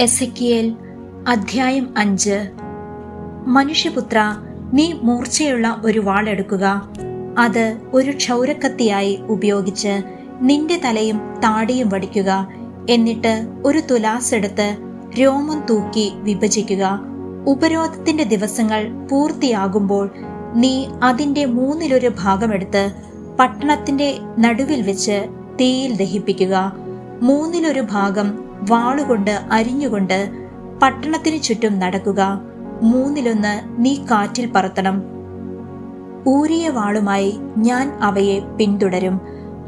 എസക്കിയേൽ അധ്യായം അഞ്ച്. മനുഷ്യപുത്ര നീ മൂർച്ചയുള്ള ഒരു വാളെടുക്കുക അത് ഒരു ക്ഷൗരക്കത്തിയായി ഉപയോഗിച്ച് നിന്റെ തലയും താടിയും വടിക്കുക. എന്നിട്ട് ഒരു തുലാസ് എടുത്ത് രോമം തൂക്കി വിഭജിക്കുക. ഉപരോധത്തിന്റെ ദിവസങ്ങൾ പൂർത്തിയാകുമ്പോൾ നീ അതിന്റെ മൂന്നിലൊരു ഭാഗമെടുത്ത് പട്ടണത്തിന്റെ നടുവിൽ വെച്ച് തീയിൽ ദഹിപ്പിക്കുക. മൂന്നിലൊരു ഭാഗം വാളുകൊണ്ട് അരിഞ്ഞുകൊണ്ട് പട്ടണത്തിനു ചുറ്റും നടക്കുക. മൂന്നിലൊന്ന് നീ കാറ്റിൽ പറത്തണം. ഊരിയ വാളുമായി ഞാൻ അവയെ പിന്തുടരും.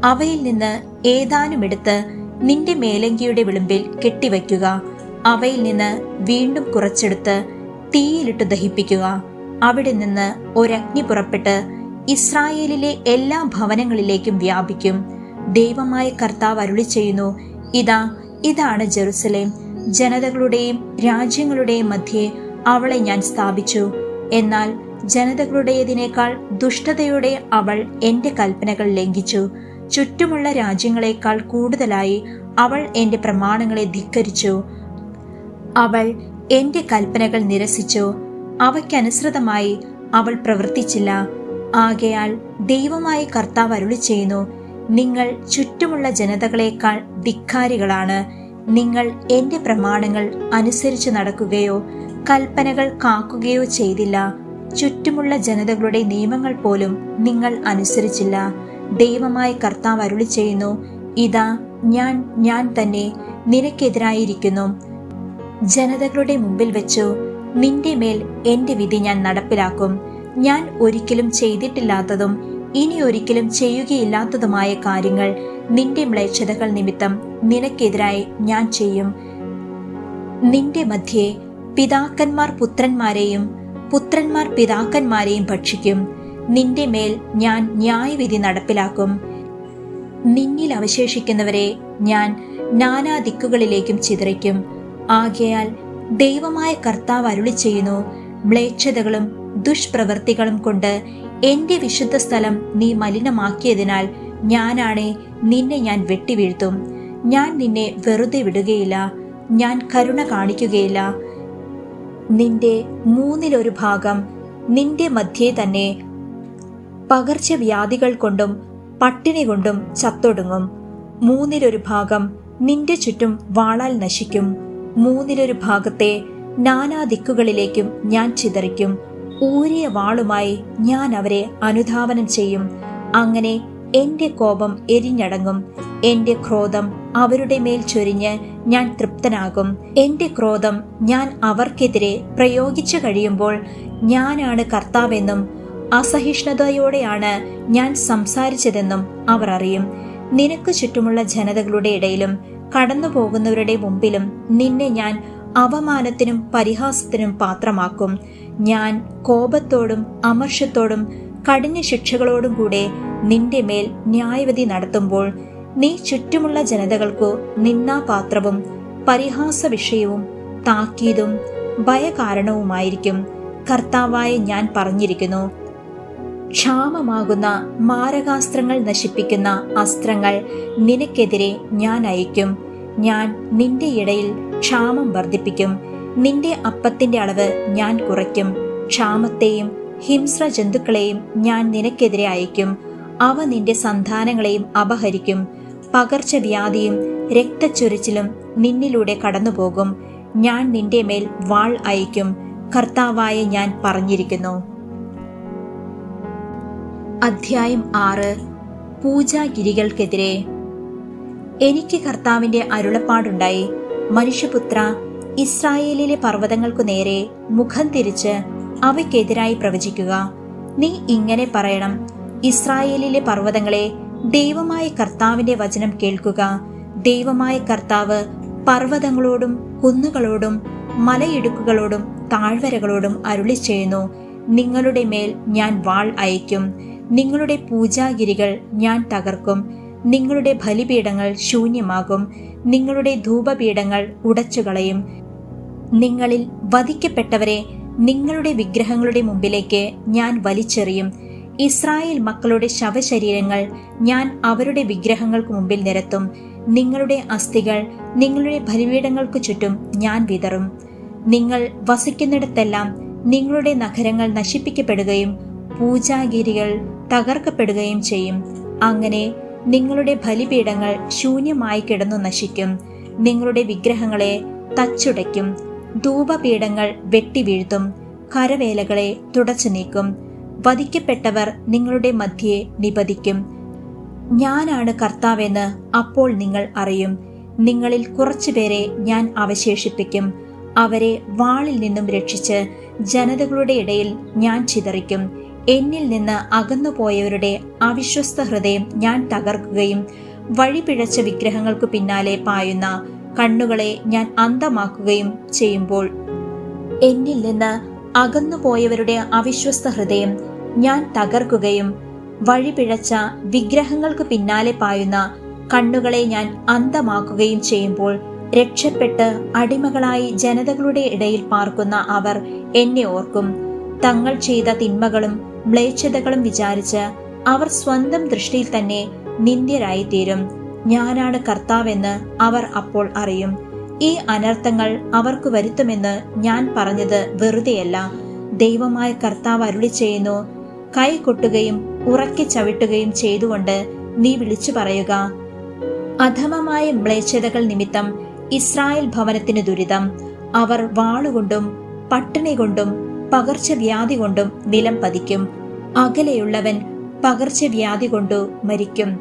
അവയിൽ നിന്ന് ഏതാനും എടുത്ത് നിന്റെ മേലങ്കിയുടെ വിളിമ്പിൽ കെട്ടിവയ്ക്കുക. അവയിൽ നിന്ന് വീണ്ടും കുറച്ചെടുത്ത് തീയിലിട്ട് ദഹിപ്പിക്കുക. അവിടെ നിന്ന് ഒരഗ്നി പുറപ്പെട്ട് ഇസ്രായേലിലെ എല്ലാ ഭവനങ്ങളിലേക്കും വ്യാപിക്കും. ദൈവമായ കർത്താവ് അരുളി ചെയ്യുന്നു ഇതാ ഇതാണ് ജെറുസലേം. ജനതകളുടെയും രാജ്യങ്ങളുടെയും മധ്യേ അവളെ ഞാൻ സ്ഥാപിച്ചു. എന്നാൽ ജനതകളുടേതിനേക്കാൾ ദുഷ്ടതയോടെ അവൾ എന്റെ കൽപ്പനകൾ ലംഘിച്ചു. ചുറ്റുമുള്ള രാജ്യങ്ങളെക്കാൾ കൂടുതലായി അവൾ എന്റെ പ്രമാണങ്ങളെ ധിക്കരിച്ചു. അവൾ എന്റെ കൽപ്പനകൾ നിരസിച്ചു? അവയ്ക്കനുസൃതമായി അവൾ പ്രവർത്തിച്ചില്ല. ആകയാൽ ദൈവമായി കർത്താവ് അരുളി ചെയ്യുന്നു നിങ്ങൾ ചുറ്റുമുള്ള ജനതകളെക്കാൾ ധിക്കാരികളാണ്. നിങ്ങൾ എന്റെ പ്രമാണങ്ങൾ അനുസരിച്ച് നടക്കുകയോ കൽപ്പനകൾ കാക്കുകയോ ചെയ്തില്ല. ചുറ്റുമുള്ള ജനതകളുടെ നിയമങ്ങൾ പോലും നിങ്ങൾ അനുസരിച്ചില്ല. ദൈവമായി കർത്താവ് അരുളി ചെയ്യുന്നു ഇതാ ഞാൻ ഞാൻ തന്നെ നിനക്കെതിരായിരിക്കുന്നു. ജനതകളുടെ മുമ്പിൽ വെച്ചു നിന്റെ മേൽ എന്റെ വിധി ഞാൻ നടപ്പിലാക്കും. ഞാൻ ഒരിക്കലും ചെയ്തിട്ടില്ലാത്തതും ഇനി ഒരിക്കലും ചെയ്യുകയില്ലാത്തതുമായ കാര്യങ്ങൾ നിന്റെ മ്ലേച്ഛതകൾ നിമിത്തം നിനക്കെതിരായി ഞാൻ ചെയ്യും. നിന്റെ മധ്യേ പിതാക്കന്മാർ പുത്രന്മാരെയും പുത്രന്മാർ പിതാക്കന്മാരെയും ഭക്ഷിക്കും. നിന്റെ മേൽ ഞാൻ ന്യായവിധി നടപ്പിലാക്കും. നിന്നിൽ അവശേഷിക്കുന്നവരെ ഞാൻ നാനാ ദിക്കുകളിലേക്കും ചിതറിക്കും. ആകയാൽ ദൈവമായ കർത്താവ് അരുളി ചെയ്യുന്നു മ്ലേച്ഛതകളും ദുഷ്പ്രവൃത്തികളും കൊണ്ട് എന്റെ വിശുദ്ധ സ്ഥലം നീ മലിനമാക്കിയതിനാൽ ഞാനാണെ നിന്നെ ഞാൻ വെട്ടിവീഴ്ത്തും. ഞാൻ നിന്നെ വെറുതെ വിടുകയില്ല. ഞാൻ കരുണ കാണിക്കുകയില്ല. നിന്റെ മൂന്നിലൊരു ഭാഗം നിന്റെ മധ്യേ തന്നെ പകർച്ചവ്യാധികൾ കൊണ്ടും പട്ടിണി കൊണ്ടും ചത്തൊടുങ്ങും. മൂന്നിലൊരു ഭാഗം നിന്റെ ചുറ്റും വാളാൽ നശിക്കും. മൂന്നിലൊരു ഭാഗത്തെ നാനാ ദിക്കുകളിലേക്കും ഞാൻ ചിതറിക്കും. ഊരിയ വാളുമായി ഞാൻ അവരെ അനുധാവനം ചെയ്യും. അങ്ങനെ എന്റെ കോപം എരിഞ്ഞടങ്ങും. എന്റെ ക്രോധം അവരുടെ മേൽ ചൊരിഞ്ഞ് ഞാൻ തൃപ്തനാകും. എന്റെ ക്രോധം ഞാൻ അവർക്കെതിരെ പ്രയോഗിച്ചു കഴിയുമ്പോൾ ഞാനാണ് കർത്താവെന്നും അസഹിഷ്ണുതയോടെയാണ് ഞാൻ സംസാരിച്ചതെന്നും അവർ അറിയും. നിനക്ക് ചുറ്റുമുള്ള ജനതകളുടെ ഇടയിലും കടന്നു പോകുന്നവരുടെ മുമ്പിലും നിന്നെ ഞാൻ അവമാനത്തിനും പരിഹാസത്തിനും പാത്രമാക്കും. ഞാൻ കോപത്തോടും അമർഷത്തോടും കഠിന ശിക്ഷകളോടും കൂടെ നിന്റെ മേൽ ന്യായവിധി നടത്തുമ്പോൾ നീ ചുറ്റുമുള്ള ജനതകൾക്കു നിന്നാപാത്രവും പരിഹാസ വിഷയവും താക്കീതും ഭയകാരണവുമായിരിക്കും. കർത്താവായ ഞാൻ പറഞ്ഞിരിക്കുന്നു ക്ഷാമമാകുന്ന മാരകാസ്ത്രങ്ങൾ നശിപ്പിക്കുന്ന അസ്ത്രങ്ങൾ നിനക്കെതിരെ ഞാൻ അയക്കും ഞാൻ നിന്റെ ഇടയിൽ ക്ഷാമം വർദ്ധിപ്പിക്കും. നിന്റെ അപ്പത്തിന്റെ അളവ് ഞാൻ കുറയ്ക്കും. ക്ഷാമത്തെയും ഹിംസ്ര ജന്തുക്കളെയും ഞാൻ നിനക്കെതിരെ അയക്കും അവ നിന്റെ സന്താനങ്ങളെയും അപഹരിക്കും. പകർച്ചവ്യാധിയും രക്തച്ചൊരിച്ചിലും നിന്നിലൂടെ കടന്നുപോകും. ഞാൻ നിന്റെ മേൽ വാൾ അയക്കും കർത്താവായ ഞാൻ പറഞ്ഞിരിക്കുന്നു. അധ്യായം ആറ്. പൂജാഗിരികൾക്കെതിരെ. എനിക്ക് കർത്താവിന്റെ അരുളപ്പാടുണ്ടായി. മനുഷ്യപുത്ര ഇസ്രായേലിലെ പർവതങ്ങൾക്കു നേരെ മുഖം തിരിച്ച് അവയ്ക്കെതിരായി പ്രവചിക്കുക. നീ ഇങ്ങനെ പറയണം. ഇസ്രായേലിലെ പർവതങ്ങളെ ദൈവമായ കർത്താവിന്റെ വചനം കേൾക്കുക. ദൈവമായ കർത്താവ് പർവതങ്ങളോടും കുന്നുകളോടും മലയിടുക്കുകളോടും താഴ്വരകളോടും അരുളി ചെയ്യുന്നു നിങ്ങളുടെ മേൽ ഞാൻ വാൾ അയക്കും നിങ്ങളുടെ പൂജാഗിരികൾ ഞാൻ തകർക്കും. നിങ്ങളുടെ ബലിപീഠങ്ങൾ ശൂന്യമാകും. നിങ്ങളുടെ ധൂപപീഠങ്ങൾ ഉടച്ചുകളയും. നിങ്ങളിൽ വധിക്കപ്പെട്ടവരെ നിങ്ങളുടെ വിഗ്രഹങ്ങളുടെ മുമ്പിലേക്ക് ഞാൻ വലിച്ചെറിയും. ഇസ്രായേൽ മക്കളുടെ ശവശരീരങ്ങൾ ഞാൻ അവരുടെ വിഗ്രഹങ്ങൾക്ക് മുമ്പിൽ നിരത്തും. നിങ്ങളുടെ അസ്ഥികൾ നിങ്ങളുടെ ബലിപീഠങ്ങൾക്ക് ചുറ്റും ഞാൻ വിതറും. നിങ്ങൾ വസിക്കുന്നിടത്തെല്ലാം നിങ്ങളുടെ നഗരങ്ങൾ നശിപ്പിക്കപ്പെടുകയും പൂജാഗിരികൾ തകർക്കപ്പെടുകയും ചെയ്യും. അങ്ങനെ നിങ്ങളുടെ ബലിപീഠങ്ങൾ ശൂന്യമായി കിടന്നു നശിക്കും. നിങ്ങളുടെ വിഗ്രഹങ്ങളെ തച്ചുടയ്ക്കും. ധൂപപീഠങ്ങൾ വെട്ടിവീഴ്ത്തും കരവേലകളെ തുടച്ചു നീക്കും. വധിക്കപ്പെട്ടവർ നിങ്ങളുടെ മധ്യയെ നിപതിക്കും. ഞാനാണ് കർത്താവെന്ന് അപ്പോൾ നിങ്ങൾ അറിയും. നിങ്ങളിൽ കുറച്ചുപേരെ ഞാൻ അവശേഷിപ്പിക്കും. അവരെ വാളിൽ നിന്നും രക്ഷിച്ച് ജനതകളുടെ ഇടയിൽ ഞാൻ ചിതറിക്കും. എന്നിൽ നിന്ന് അകന്നുപോയവരുടെ അവിശ്വസ്ത ഹൃദയം ഞാൻ തകർക്കുകയും വഴിപിഴച്ച വിഗ്രഹങ്ങൾക്ക് പിന്നാലെ പായുന്ന കണ്ണുകളെ ഞാൻ അന്തമാക്കുകയും ചെയ്യുമ്പോൾ എന്നിൽ നിന്ന് അകന്നുപോയവരുടെ അവിശ്വസ്ത ഹൃദയം ഞാൻ തകർക്കുകയും വഴിപിഴച്ച വിഗ്രഹങ്ങൾക്ക് പിന്നാലെ പായുന്ന കണ്ണുകളെ ഞാൻ അന്തമാക്കുകയും ചെയ്യുമ്പോൾ രക്ഷപ്പെട്ട് അടിമകളായി ജനതകളുടെ ഇടയിൽ പാർക്കുന്ന അവർ എന്നെ ഓർക്കും. തങ്ങൾ ചെയ്ത തിന്മകളും മ്ലേച്ഛതകളും വിചാരിച്ച് അവർ സ്വന്തം ദൃഷ്ടിയിൽ തന്നെ നിന്ദ്യരായിത്തീരും. ഞാനാണ് കർത്താവെന്ന് അവർ അപ്പോൾ അറിയും. ഈ അനർത്ഥങ്ങൾ അവർക്ക് വരുത്തുമെന്ന് ഞാൻ പറഞ്ഞത് വെറുതെയല്ല. ദൈവമായ കർത്താവ് അരുളി ചെയ്യുന്നു കൈ കൊട്ടുകയും ഉറക്കി ചവിട്ടുകയും ചെയ്തുകൊണ്ട് നീ വിളിച്ചു പറയുക. അധമമായ മ്ലേച്ഛതകൾ നിമിത്തം ഇസ്രായേൽ ഭവനത്തിന് ദുരിതം. അവർ വാളുകൊണ്ടും പട്ടിണി കൊണ്ടും പകർച്ചവ്യാധി കൊണ്ടും നിലം പതിക്കും. അകലെയുള്ളവൻ പകർച്ചവ്യാധി കൊണ്ടു മരിക്കും.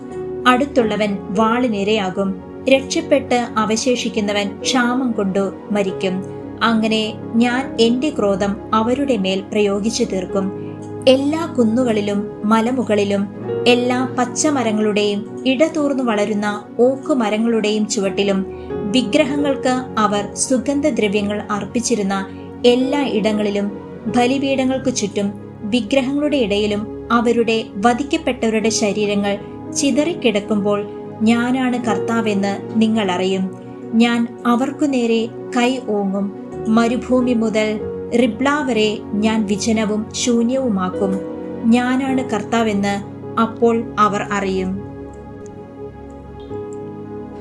അടുത്തുള്ളവൻ വാളിനിരയാകും. രക്ഷപ്പെട്ട് അവശേഷിക്കുന്നവൻ ക്ഷാമം കൊണ്ടു മരിക്കും. അങ്ങനെ ഞാൻ എന്റെ ക്രോധം അവരുടെ മേൽ പ്രയോഗിച്ചു തീർക്കും. എല്ലാ കുന്നുകളിലും മലമുകളിലും എല്ലാ പച്ചമരങ്ങളുടെയും ഇടതൂർന്നു വളരുന്ന ഓക്കുമരങ്ങളുടെയും ചുവട്ടിലും വിഗ്രഹങ്ങൾക്ക് അവർ സുഗന്ധദ്രവ്യങ്ങൾ അർപ്പിച്ചിരുന്ന എല്ലാ ഇടങ്ങളിലും ബലിപീഠങ്ങൾക്കു ചുറ്റും വിഗ്രഹങ്ങളുടെ ഇടയിലും അവരുടെ വധിക്കപ്പെട്ടവരുടെ ശരീരങ്ങൾ ചിതറിക്കിടക്കുമ്പോൾ ഞാനാണ് കർത്താവെന്ന് നിങ്ങൾ അറിയും. ഞാൻ അവർക്കു നേരെ കൈ ഓങ്ങും. മരുഭൂമി മുതൽ റിബ്ല വരെ ഞാൻ വിജനവും ശൂന്യവുമാക്കും. ഞാനാണ് കർത്താവെന്ന് അപ്പോൾ അവർ അറിയും.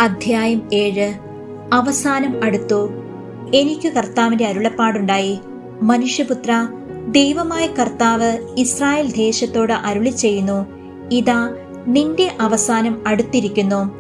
അധ്യായം ഏഴ്. അവസാനം അടുത്തു. എനിക്ക് കർത്താവിന്റെ അരുളപ്പാടുണ്ടായി. മനുഷ്യപുത്ര ദൈവമായ കർത്താവ് ഇസ്രായേൽ ദേശത്തോട് അരുളി ചെയ്യുന്നു. ഇതാ നിന്റെ അവസാനം അടുത്തിരിക്കുന്നു.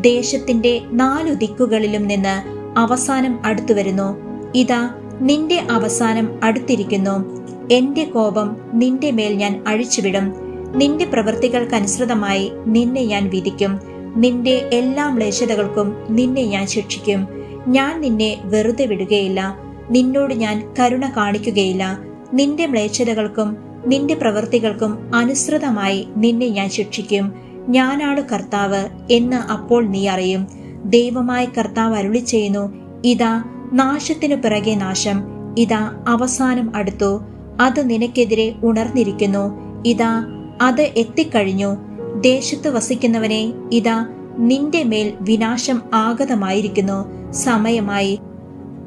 ദേശത്തിന്റെ നാലു ദിക്കുകളിലും നിന്ന് അവസാനം അടുത്തു വരുന്നു. ഇതാ നിന്റെ അവസാനം അടുത്തിരിക്കുന്നു. എന്റെ കോപം നിന്റെ മേൽ ഞാൻ അഴിച്ചുവിടും. നിന്റെ പ്രവൃത്തികൾക്കനുസൃതമായി നിന്നെ ഞാൻ വിധിക്കും. നിന്റെ എല്ലാ മ്ലേച്ഛതകൾക്കും നിന്നെ ഞാൻ ശിക്ഷിക്കും. ഞാൻ നിന്നെ വെറുതെ വിടുകയില്ല. നിന്നോട് ഞാൻ കരുണ കാണിക്കുകയില്ല. നിന്റെ മ്ലേച്ഛതകൾക്കും നിന്റെ പ്രവൃത്തികൾക്കും അനുസൃതമായി നിന്നെ ഞാൻ ശിക്ഷിക്കും. ഞാനാണ് കർത്താവ് എന്ന് അപ്പോൾ നീ അറിയും. ദൈവമായ കർത്താവ് അരുളി ചെയ്യുന്നു ഇതാ നാശത്തിനു പിറകെ നാശം. ഇതാ അവസാനം അടുത്തു. അത് നിനക്കെതിരെ ഉണർന്നിരിക്കുന്നു. ഇതാ അത് എത്തിക്കഴിഞ്ഞു. ദേശത്ത് വസിക്കുന്നവനെ ഇതാ നിന്റെ മേൽ വിനാശം ആഗതമായിരിക്കുന്നു. സമയമായി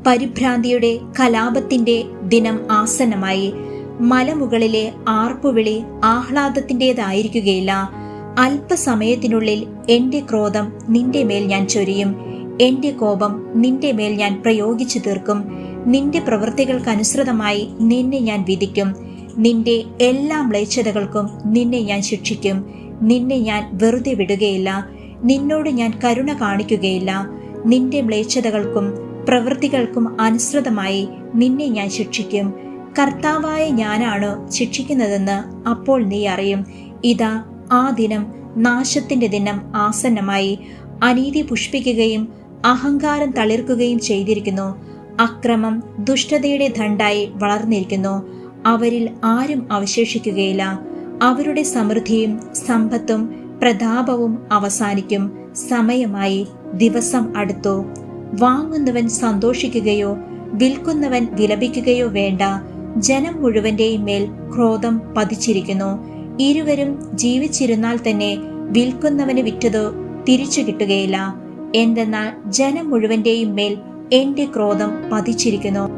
പരിഭ്രാന്തിയുടെ കലാപത്തിന്റെ ദിനം ആസന്നമായി. മലമുകളിലെ ആർപ്പുവിളി ആഹ്ലാദത്തിന്റെതായിരിക്കുകയില്ല അല്പസമയത്തിനുള്ളിൽ എന്റെ ക്രോധം നിന്റെ മേൽ ഞാൻ ചൊരിയും. എന്റെ കോപം നിന്റെ മേൽ ഞാൻ പ്രയോഗിച്ചു തീർക്കും. നിന്റെ പ്രവൃത്തികൾക്കനുസൃതമായി നിന്നെ ഞാൻ വിധിക്കും. നിന്റെ എല്ലാ മ്ലേച്ഛതകൾക്കും നിന്നെ ഞാൻ ശിക്ഷിക്കും. നിന്നെ ഞാൻ വെറുതെ വിടുകയില്ല. നിന്നോട് ഞാൻ കരുണ കാണിക്കുകയില്ല. നിന്റെ മ്ലേച്ഛതകൾക്കും പ്രവൃത്തികൾക്കും അനുസൃതമായി നിന്നെ ഞാൻ ശിക്ഷിക്കും. കർത്താവായ ഞാനാണ് ശിക്ഷിക്കുന്നതെന്ന് അപ്പോൾ നീ അറിയും. ഇതാ ആ ദിനം നാശത്തിന്റെ ദിനം ആസന്നമായി. അനീതി പുഷ്പിക്കുകയും അഹങ്കാരം തളിർക്കുകയും ചെയ്തിരിക്കുന്നു. അക്രമം ദുഷ്ടതയുടെ ദണ്ടായി വളർന്നിരിക്കുന്നു. അവരിൽ ആരും അവശേഷിക്കുകയില്ല. അവരുടെ സമൃദ്ധിയും സമ്പത്തും പ്രതാപവും അവസാനിക്കും. സമയമായി ദിവസം അടുത്തു. വാങ്ങുന്നവൻ സന്തോഷിക്കുകയോ വിൽക്കുന്നവൻ വിലപിക്കുകയോ വേണ്ട. ജനം മുഴുവന്റെയും മേൽ ക്രോധം പതിച്ചിരിക്കുന്നു. ഇരുവരും ജീവിച്ചിരുന്നാൽ തന്നെ വിൽക്കുന്നവന് വിറ്റതോ തിരിച്ചു കിട്ടുകയില്ല. എന്തെന്നാൽ ജനം മുഴുവന്റെയും മേൽ എന്റെ ക്രോധം പതിച്ചിരിക്കുന്നു.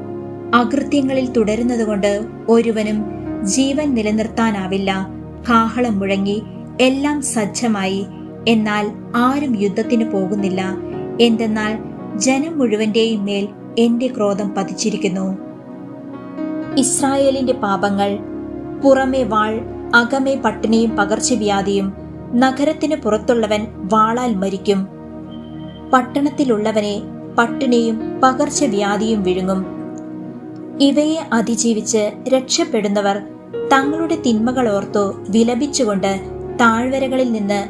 അകൃത്യങ്ങളിൽ തുടരുന്നതുകൊണ്ട് ഒരുവനും ജീവൻ നിലനിർത്താനാവില്ല. കാഹളം മുഴങ്ങി എല്ലാം സജ്ജമായി. എന്നാൽ ആരും യുദ്ധത്തിന് പോകുന്നില്ല. എന്തെന്നാൽ ജനം മുഴുവന്റെയും മേൽ എന്റെ ക്രോധം പതിച്ചിരിക്കുന്നു. ഇസ്രായേലിന്റെ പാപങ്ങൾ പുറമെ വാൾ അകമേ പട്ടിണിയും പകർച്ചവ്യാധിയും നഗരത്തിന് പുറത്തുള്ളവൻ വാളാൽ മരിക്കും. പട്ടണത്തിലുള്ളവനെ പട്ടിണിയും പകർച്ചവ്യാധിയും വിഴുങ്ങും. ഇവയെ അതിജീവിച്ച് രക്ഷപ്പെടുന്നവർ തങ്ങളുടെ തിന്മകൾ ഓർത്തു വിലപിച്ചുകൊണ്ട് താഴ്വരകളിൽ നിന്ന്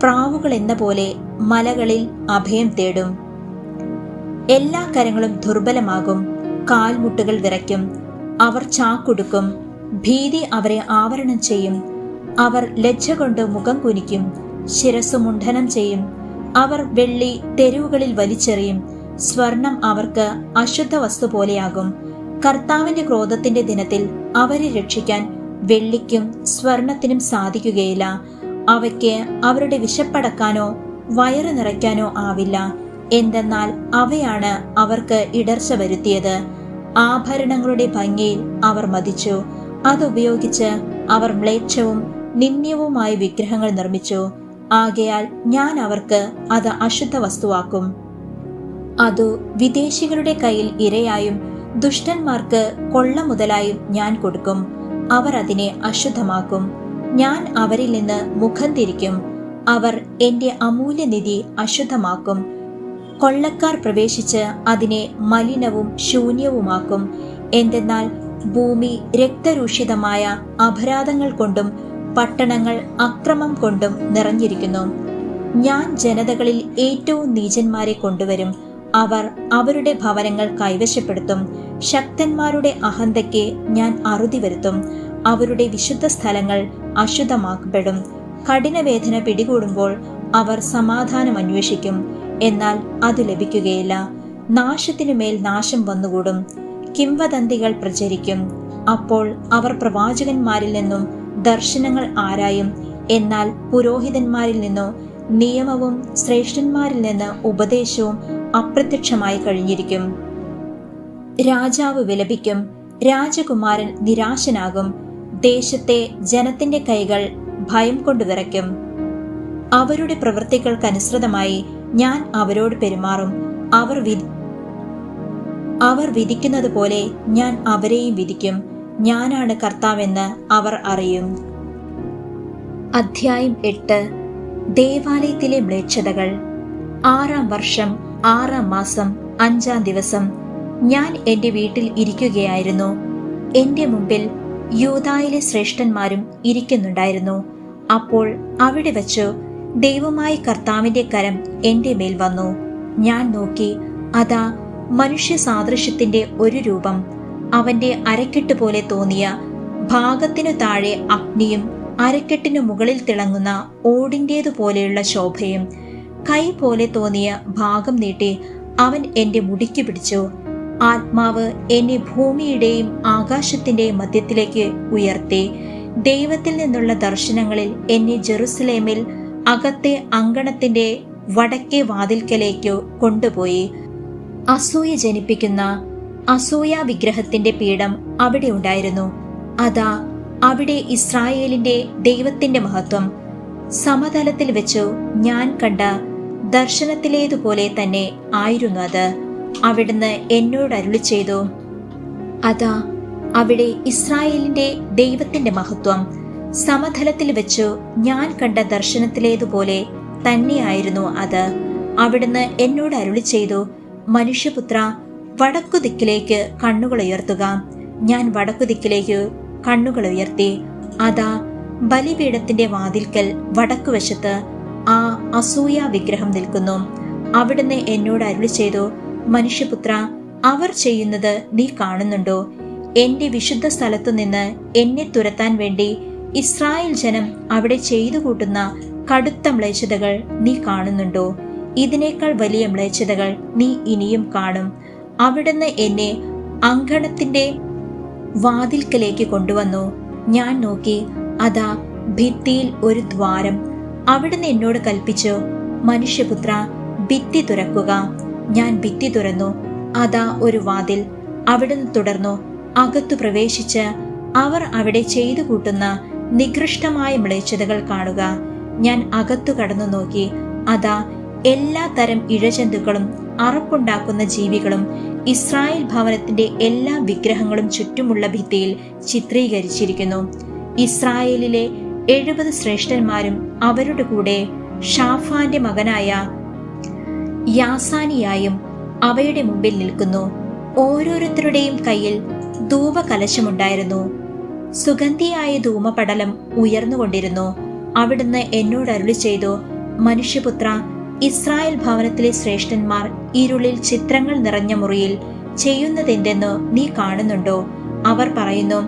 പ്രാവുകൾ എന്ന പോലെ മലകളിൽ അഭയം തേടും. എല്ലാ കരങ്ങളും ദുർബലമാകും. കാൽമുട്ടുകൾ വിറയ്ക്കും. അവർ ചാക്കുടുക്കും. ഭീതി അവരെ ആവരണം ചെയ്യും. അവർ ലജ്ജ കൊണ്ട് മുഖം കുനിക്കും. ശിരസ് മുണ്ഡനം ചെയ്യും. അവർ വെള്ളി തെരുവുകളിൽ വലിച്ചെറിയും. സ്വർണം അവർക്ക് അശുദ്ധ വസ്തു പോലെയാകും. കർത്താവിന്റെ ക്രോധത്തിന്റെ ദിനത്തിൽ അവരെ രക്ഷിക്കാൻ വെള്ളിക്കും സ്വർണത്തിനും സാധിക്കുകയില്ല. അവയ്ക്ക് അവരുടെ വിശപ്പടക്കാനോ വയറ് നിറയ്ക്കാനോ ആവില്ല. എന്തെന്നാൽ അവയാണ് അവർക്ക് ഇടർച്ച വരുത്തിയത്. ആഭരണങ്ങളുടെ ഭംഗിയിൽ അവർ മതിച്ചു. അതുപയോഗിച്ച് അവർ മ്ലേച്ഛവും നിന്ദ്യവുമായ വിഗ്രഹങ്ങൾ നിർമ്മിച്ചു. ആകയാൽ ഞാൻ അവർക്ക് അത് അശുദ്ധ വസ്തുവാക്കും. അതു വിദേശികളുടെ കയ്യിൽ ഇരയായും ദുഷ്ടന്മാർക്ക് കൊള്ള മുതലായും ഞാൻ കൊടുക്കും. അവർ അതിനെ അശുദ്ധമാക്കും. ഞാൻ അവരിൽ നിന്ന് മുഖം തിരിക്കും. അവർ എന്റെ അമൂല്യനിധി അശുദ്ധമാക്കും. കൊള്ളക്കാർ പ്രവേശിച്ച് അതിനെ മലിനവും ശൂന്യവുമാക്കും. എന്തെന്നാൽ ഭൂമി രക്തരൂഷിതമായ അപരാധങ്ങൾ കൊണ്ടും പട്ടണങ്ങൾ അക്രമം കൊണ്ടും നിറഞ്ഞിരിക്കുന്നു. ഞാൻ ജനതകളിൽ ഏറ്റവും നീചന്മാരെ കൊണ്ടുവരും. അവർ അവരുടെ ഭവനങ്ങൾ കൈവശപ്പെടുത്തും. ശക്തന്മാരുടെ അഹന്തയ്ക്ക് ഞാൻ അറുതി വരുത്തും. അവരുടെ വിശുദ്ധ സ്ഥലങ്ങൾ അശുദ്ധമാക്കപ്പെടും. കഠിനവേദന പിടികൂടുമ്പോൾ അവർ സമാധാനം അന്വേഷിക്കും. എന്നാൽ അത് ലഭിക്കുകയില്ല. നാശത്തിനു മേൽ നാശം വന്നുകൂടും. കിംവദന്തികൾ പ്രചരിക്കും. അപ്പോൾ അവർ പ്രവാചകന്മാരിൽ നിന്നും ദർശനങ്ങൾ ആരായും എന്നാൽ പുരോഹിതന്മാരിൽ നിന്നോ നിയമവും ശ്രേഷ്ഠന്മാരിൽ നിന്ന് ഉപദേശവും അപ്രത്യക്ഷമായി കഴിഞ്ഞിരിക്കും. രാജാവ് വിലപിക്കും. രാജകുമാരൻ നിരാശനാകും. ദേശത്തെ ജനത്തിന്റെ കൈകൾ ഭയം കൊണ്ട് വിറയ്ക്കും അവരുടെ പ്രവൃത്തികൾക്കനുസൃതമായി ഞാൻ അവരോട് പെരുമാറും. അവർ വിധി അവർ വിധിക്കുന്നത് പോലെ ഞാൻ അവരെയും വിധിക്കും. ഞാനാണ് കർത്താവെന്ന് അവർ അറിയും. അധ്യായം എട്ട്. ദേവാലയത്തിലെ മ്ലേച്ഛതകൾ. ആറാം വർഷം ആറാം മാസം അഞ്ചാം ദിവസം. ഞാൻ എന്റെ വീട്ടിൽ ഇരിക്കുകയായിരുന്നു. എന്റെ മുമ്പിൽ യൂതായിലെ ശ്രേഷ്ഠന്മാരും ഇരിക്കുന്നുണ്ടായിരുന്നു. അപ്പോൾ അവിടെ വച്ചു ദൈവമായ കർത്താവിന്റെ കരം എന്റെ മേൽ വന്നു. ഞാൻ നോക്കി അതാ മനുഷ്യ സാദൃശ്യത്തിന്റെ ഒരു രൂപം. അവന്റെ അരക്കെട്ട് പോലെ തോന്നിയ ഭാഗത്തിനു താഴെ അഗ്നിയും അരക്കെട്ടിനു മുകളിൽ തിളങ്ങുന്ന ഓടിന്റേതുപോലെയുള്ള ശോഭയും കൈ പോലെ തോന്നിയ ഭാഗം നീട്ടി അവൻ എന്റെ മുടിക്ക് പിടിച്ചു. ആത്മാവ് എന്നെ ഭൂമിയുടെയും ആകാശത്തിന്റെയും മധ്യത്തിലേക്ക് ഉയർത്തി. ദൈവത്തിൽ നിന്നുള്ള ദർശനങ്ങളിൽ എന്നെ ജെറുസലേമിൽ അകത്തെ അങ്കണത്തിന്റെ വടക്കേ വാതിൽക്കലേക്കു കൊണ്ടുപോയി. അസൂയ ജനിപ്പിക്കുന്ന അസൂയ വിഗ്രഹത്തിന്റെ പീഠം അവിടെ ഉണ്ടായിരുന്നു. അതാ അവിടെ ഇസ്രായേലിന്റെ ദൈവത്തിന്റെ മഹത്വം. സമതലത്തിൽ വെച്ചു ഞാൻ കണ്ട ദർശനത്തിലേതുപോലെ തന്നെ ആയിരുന്നു അത്. അവിടുന്ന് എന്നോട് അരുളി ചെയ്തു. അതാ അവിടെ ഇസ്രായേലിന്റെ ദൈവത്തിന്റെ മഹത്വം. സമതലത്തിൽ വെച്ചു ഞാൻ കണ്ട ദർശനത്തിലേതുപോലെ തന്നെയായിരുന്നു അത്. അവിടുന്ന് എന്നോട് അരുളി ചെയ്തു മനുഷ്യപുത്ര വടക്കു ദിക്കിലേക്ക് കണ്ണുകൾ ഉയർത്തുക. ഞാൻ വടക്കു ദിക്കിലേക്ക് കണ്ണുകൾ ഉയർത്തി. അതാ ബലിപീഠത്തിന്റെ വാതിൽക്കൽ വടക്കുവശത്ത് ആ അസൂയ വിഗ്രഹം നിൽക്കുന്നു. അവിടുന്ന് എന്നോട് അരുളി ചെയ്തു മനുഷ്യപുത്ര അവർ ചെയ്യുന്നത് നീ കാണുന്നുണ്ടോ? എന്റെ വിശുദ്ധ സ്ഥലത്തു നിന്ന് എന്നെ തുരത്താൻ വേണ്ടി ഇസ്രായേൽ ജനം അവിടെ ചെയ്തു കൂട്ടുന്ന കടുത്ത മ്ലേച്ഛതകൾ നീ കാണുന്നുണ്ടോ? ഇതിനേക്കാൾ വലിയ മ്ലേച്ഛതകൾ നീ ഇനിയും കാണും. അവിടുന്ന് എന്നെ അങ്കണത്തിന്റെ വാതിൽക്കലേക്ക് കൊണ്ടുവന്നു. ഞാൻ നോക്കി അതാ ഭിത്തിയിൽ ഒരു ദ്വാരം. അവിടുന്ന് എന്നോട് കൽപ്പിച്ചു മനുഷ്യപുത്ര ഭിത്തി തുറക്കുക. ഞാൻ ഭിത്തി തുറന്നു. അതാ ഒരു വാതിൽ. അവിടുന്ന് തുടർന്നു. അകത്തു പ്രവേശിച്ച് അവർ അവിടെ ചെയ്തു കൂട്ടുന്ന നികൃഷ്ടമായ മ്ലേച്ഛതകൾ കാണുക. ഞാൻ അകത്തു കടന്നു നോക്കി. അതാ എല്ലാ തരം ഇഴജന്തുക്കളും അറപ്പുണ്ടാക്കുന്ന ജീവികളും ഇസ്രായേൽ ഭവനത്തിന്റെ എല്ലാ വിഗ്രഹങ്ങളും ചുറ്റുമുള്ള ഭിത്തിയിൽ ചിത്രീകരിച്ചിരിക്കുന്നു. ഇസ്രായേലിലെ എഴുപത് ശ്രേഷ്ഠന്മാരും അവരുടെ കൂടെ ഷാഫാന്റെ മകനായ യാസാനിയായും അവയുടെ മുമ്പിൽ നിൽക്കുന്നു. ഓരോരുത്തരുടെയും കയ്യിൽ ധൂപകലശമുണ്ടായിരുന്നു. സുഗന്ധിയായ ധൂമപടലം ഉയർന്നുകൊണ്ടിരുന്നു. അവിടുന്ന് എന്നോട് അരുളി ചെയ്തു മനുഷ്യപുത്ര ഇസ്രായേൽ ഭവനത്തിലെ ശ്രേഷ്ഠന്മാർ ഇരുളിൽ ചിത്രങ്ങൾ നിറഞ്ഞ മുറിയിൽ ചെയ്യുന്നതെന്തെന്ന് നീ കാണുന്നുണ്ടോ? അവർ പറയുന്നു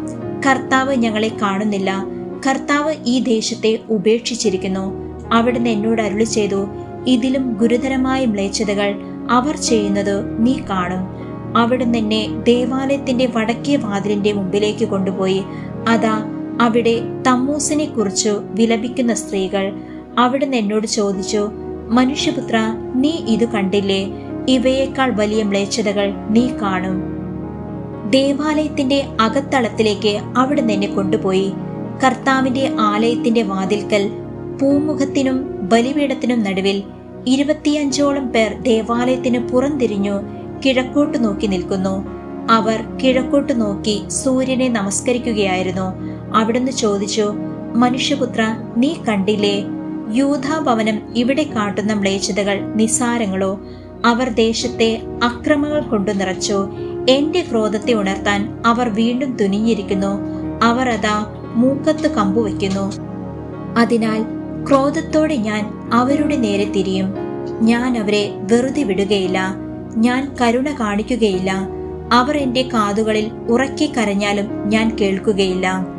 കർത്താവ് ഞങ്ങളെ കാണുന്നില്ല. കർത്താവ് ഈ ദേശത്തെ ഉപേക്ഷിച്ചിരിക്കുന്നു. അവിടുന്ന് എന്നോട് അരുളി ചെയ്തു ഇതിലും ഗുരുതരമായ മ്ലേച്ഛതകൾ അവർ ചെയ്യുന്നത് നീ കാണും. അവിടുന്ന് എന്നെ ദേവാലയത്തിന്റെ വടക്കേ വാതിലിന്റെ മുമ്പിലേക്ക് കൊണ്ടുപോയി. അതാ അവിടെ തമ്മൂസിനെ കുറിച്ചു വിലപിക്കുന്ന സ്ത്രീകൾ അവിടുന്ന് എന്നോട് ചോദിച്ചു മനുഷ്യപുത്ര നീ ഇത് കണ്ടില്ലേ? ഇവയേക്കാൾ വലിയ മ്ലേച്ഛതകൾ നീ കാണും. ദേവാലയത്തിന്റെ അകത്തളത്തിലേക്ക് അവിടുന്ന് എന്നെ കൊണ്ടുപോയി. കർത്താവിന്റെ ആലയത്തിന്റെ വാതിൽക്കൽ പൂമുഖത്തിനും ബലിപീഠത്തിനും നടുവിൽ ഇരുപത്തിയഞ്ചോളം പേർ ദേവാലയത്തിന് പുറംതിരിഞ്ഞു. കിഴക്കോട്ട് നോക്കി നിൽക്കുന്നു. അവർ കിഴക്കോട്ട് നോക്കി സൂര്യനെ നമസ്കരിക്കുകയായിരുന്നു. അവിടുന്ന് ചോദിച്ചു മനുഷ്യപുത്ര നീ കണ്ടില്ലേ? യൂഥാഭവനം ഇവിടെ കാട്ടുന്ന മ്ലേച്ഛതകൾ നിസ്സാരങ്ങളോ? അവർ ദേശത്തെ അക്രമങ്ങൾ കൊണ്ടു നിറച്ചു. എന്റെ ക്രോധത്തെ ഉണർത്താൻ അവർ വീണ്ടും തുനിഞ്ഞിരിക്കുന്നു. അവർ അതാ മൂക്കത്ത് കമ്പുവയ്ക്കുന്നു അതിനാൽ ക്രോധത്തോടെ ഞാൻ അവരുടെ നേരെ തിരിയും. ഞാൻ അവരെ വെറുതെ വിടുകയില്ല. ഞാൻ കരുണ കാണിക്കുകയില്ല. അവർ എന്റെ കാതുകളിൽ ഉറക്കി കരഞ്ഞാലും ഞാൻ കേൾക്കുകയില്ല.